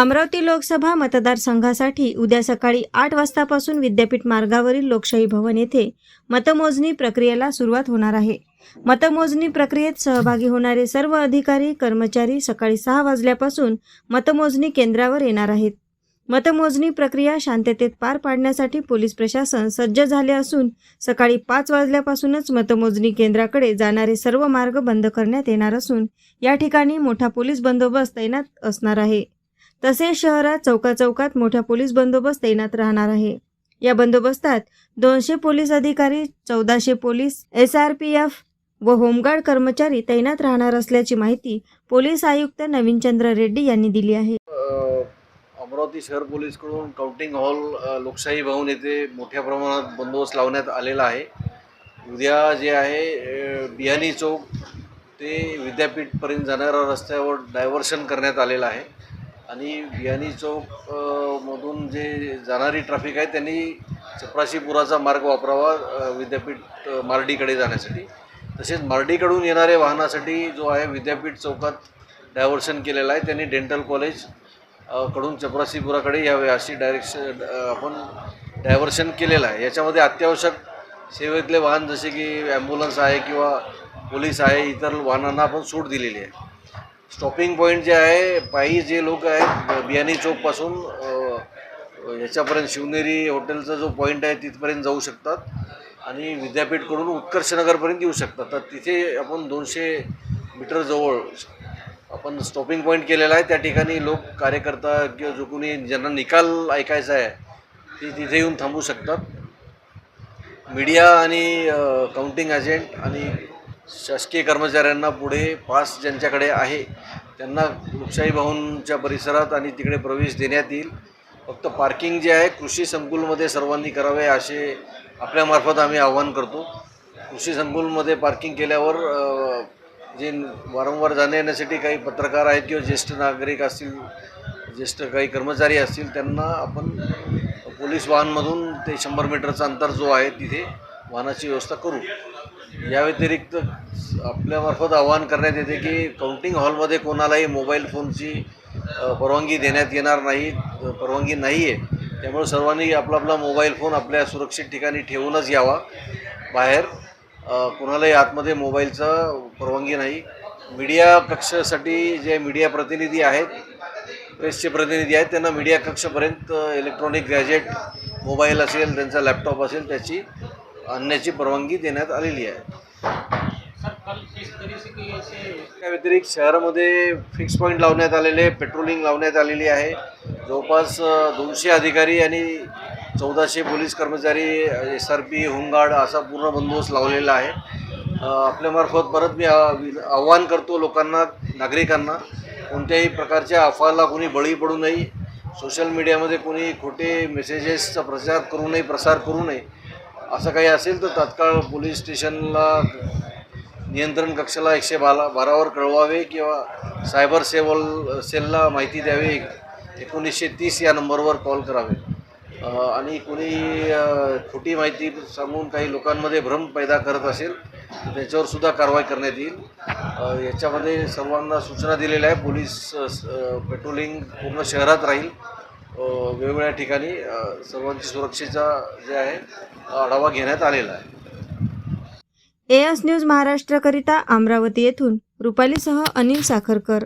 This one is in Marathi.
अमरावती लोकसभा मतदारसंघासाठी उद्या सकाळी आठ वाजतापासून विद्यापीठ मार्गावरील लोकशाही भवन येथे मतमोजणी प्रक्रियेला सुरुवात होणार आहे. मतमोजणी प्रक्रियेत सहभागी होणारे सर्व अधिकारी कर्मचारी सकाळी सहा वाजल्यापासून मतमोजणी केंद्रावर येणार आहेत. मतमोजणी प्रक्रिया शांततेत पार पाडण्यासाठी पोलीस प्रशासन सज्ज झाले असून सकाळी पाच वाजल्यापासूनच मतमोजणी केंद्राकडे जाणारे सर्व मार्ग बंद करण्यात येणार असून या ठिकाणी मोठा पोलीस बंदोबस्त तैनात असणार आहे. तसेच शहरात चौकाचौकात मोठा पोलीस बंदोबस्त तैनात राहणार आहे. या बंदोबस्तात दोनशे पोलीस अधिकारी चौदाशे police S R P F व होमगार्ड कर्मचारी तैनात राहणार असल्याची माहिती पोलीस आयुक्त नवीनचंद्र रेड्डी यांनी दिली आहे. अमरावती शहर पोलीसकडून काउंटिंग हॉल लोकशाही भवन येथे मोठ्या प्रमाणात बंदोबस्त लावण्यात आलेला आहे. उद्या जे आहे बियाणी चौक ते विद्यापीठपर्यंत जाणाऱ्या रस्त्यावर डायव्हर्शन करण्यात आलेलं आहे. आणि बियाणी चौक मधून जे जाणारी ट्रॅफिक आहे त्यांनी चपराशीपुराचा मार्ग वापरावा विद्यापीठ मार्डीकडे जाण्यासाठी. तसेच मार्डीकडून येणाऱ्या वाहनासाठी जो आहे विद्यापीठ चौकात डायव्हर्शन केलेलं आहे. त्यांनी डेंटल कॉलेजकडून चपरासीपुराकडे यावे अशी डायरेक्शन आपण डायव्हर्शन केलेलं आहे. याच्यामध्ये अत्यावश्यक सेवेतले वाहन जसे की ॲम्ब्युलन्स आहे किंवा पोलीस आहे इतर वाहनांना आपण सूट दिलेली आहे. स्टॉपिंग पॉईंट जे आहे पायी जे लोक आहेत बियाणी चौकपासून ह्याच्यापर्यंत याच्यापर्यंत शिवनेरी हॉटेलचा जो पॉईंट आहे तिथपर्यंत जाऊ शकतात. आणि विद्यापीठकडून उत्कर्षनगरपर्यंत येऊ शकतात. तर तिथे आपण दोनशे मीटर जवळ आपण स्टॉपिंग पॉईंट केलेला आहे. त्या ठिकाणी लोक कार्यकर्ता किंवा जो कोणी ज्यांना निकाल ऐकायचा आहे ते तिथे येऊन थांबू शकतात. मीडिया आणि काउंटिंग एजंट आणि शासकीय कर्मचाऱ्यांना पुढे पास ज्यांच्याकडे आहे त्यांना लोकशाही भवनच्या परिसरात आणि तिकडे प्रवेश देण्यात येईल. फक्त पार्किंग जे आहे कृषी संकुलमध्ये सर्वांनी करावे असे आपल्यामार्फत आम्ही आवाहन करतो. कृषी संकुलमध्ये पार्किंग केल्यावर जे वारंवार जाण्या येण्यासाठी काही पत्रकार आहेत किंवा ज्येष्ठ नागरिक असतील ज्येष्ठ काही कर्मचारी असतील त्यांना आपण पोलीस वाहनमधून ते शंभर मीटरचा अंतर जो आहे तिथे वाहनाची व्यवस्था करू. या व्यतिरिक्त आपल्यामार्फत आवाहन करण्यात येते की काउंटिंग हॉलमध्ये कोणालाही मोबाईल फोनची परवानगी देण्यात येणार नाही परवानगी नाही आहे त्यामुळे सर्वांनी आपला आपला मोबाईल फोन आपल्या सुरक्षित ठिकाणी ठेवूनच यावा. बाहेर कोणालाही आतमध्ये मोबाईलचा परवानगी नाही. मीडिया कक्षासाठी जे मीडिया प्रतिनिधी आहेत प्रेसचे प्रतिनिधी आहेत त्यांना मीडिया कक्षापर्यंत इलेक्ट्रॉनिक गॅजेट मोबाईल असेल त्यांचा लॅपटॉप असेल त्याची आणण्याची परवानगी देण्यात आलेली आहे. त्या व्यतिरिक्त शहरामध्ये फिक्स पॉईंट लावण्यात आलेले पेट्रोलिंग लावण्यात आलेली आहे. जवळपास दोनशे अधिकारी आणि चौदाशे पोलीस कर्मचारी एस आर पी होमगार्ड असा पूर्ण बंदोबस्त लावलेला आहे. आपल्यामार्फत परत मी आव्हान करतो लोकांना नागरिकांना कोणत्याही प्रकारच्या अफवाला कोणी बळी पडू नये. सोशल मीडियामध्ये कोणी खोटे मेसेजेसचा प्रचार करू नये प्रसार करू नये. असं काही असेल तर तात्काळ पोलीस स्टेशनला नियंत्रण कक्षाला एकशे बारा बारावर कळवावे किंवा सायबर सेवल सेलला माहिती द्यावी. एकोणीसशे तीस या नंबरवर कॉल करावे. आणि कोणी खोटी माहिती सांगून काही लोकांमध्ये भ्रम पैदा करत असेल तर कारवाई करण्यात येईल. याच्यामध्ये सर्वांना सूचना दिलेल्या आहे. पोलीस पेट्रोलिंग पूर्ण शहरात राहील. वेगवेगळ्या ठिकाणी सर्वांची सुरक्षेचा जे आहे आढावा घेण्यात आलेला आहे. एएस न्यूज महाराष्ट्रकरिता अमरावती येथून रुपालीसह अनिल साखरकर.